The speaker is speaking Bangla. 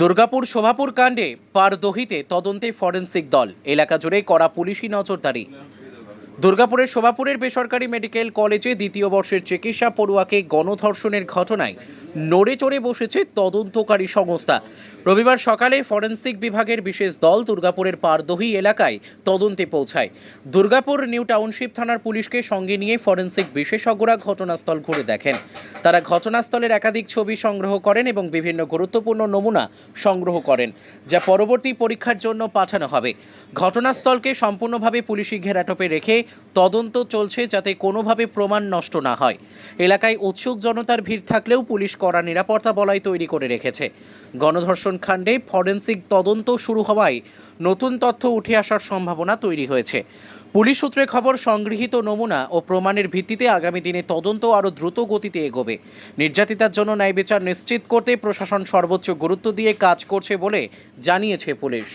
দুর্গাপুর শোভাপুর কাণ্ডে পারদহিতে তদন্তে ফরেন্সিক দল। এলাকা জুড়ে করা পুলিশি নজরদারি। দুর্গাপুরের শোভাপুরের বেসরকারি মেডিকেল কলেজে দ্বিতীয় বর্ষের চিকিৎসা পড়ুয়াকে গণধর্ষণের ঘটনায় নড়ে চড়ে বসেছে তদন্তকারী সংস্থা। রবিবার সকালে ফরেন্সিক বিভাগের বিশেষ দল দুর্গাপুরের পারদহি এলাকায় তদন্তে পৌঁছায়। দুর্গাপুর নিউ টাউনশিপ থানার পুলিশকে সঙ্গে নিয়ে ফরেন্সিক বিশেষজ্ঞরা ঘটনাস্থল ঘুরে দেখেন। তারা ঘটনাস্থলের একাধিক ছবি সংগ্রহ করেন এবং বিভিন্ন গুরুত্বপূর্ণ নমুনা সংগ্রহ করেন, যা পরবর্তী পরীক্ষার জন্য পাঠানো হবে। ঘটনাস্থলকে সম্পূর্ণভাবে পুলিশি ঘেরাটোপে রেখে তদন্ত চলছে যাতে কোনোভাবে প্রমাণ নষ্ট না হয়। এলাকায় উৎসুক জনতার ভিড় থাকলেও পুলিশ কড়া নিরাপত্তা বলয় তৈরি করে রেখেছে। গণধর্ষণ কাণ্ডে ফরেন্সিক তদন্ত শুরু হওয়ায় নতুন তথ্য উঠে আসার সম্ভাবনা তৈরি হয়েছে। পুলিশ সূত্রে খবর, সংগৃহীত নমুনা ও প্রমাণের ভিত্তিতে আগামী দিনে তদন্ত আরও দ্রুত গতিতে এগোবে। নির্যাতিতার জন্য ন্যায় বিচার নিশ্চিত করতে প্রশাসন সর্বোচ্চ গুরুত্ব দিয়ে কাজ করছে বলে জানিয়েছে পুলিশ।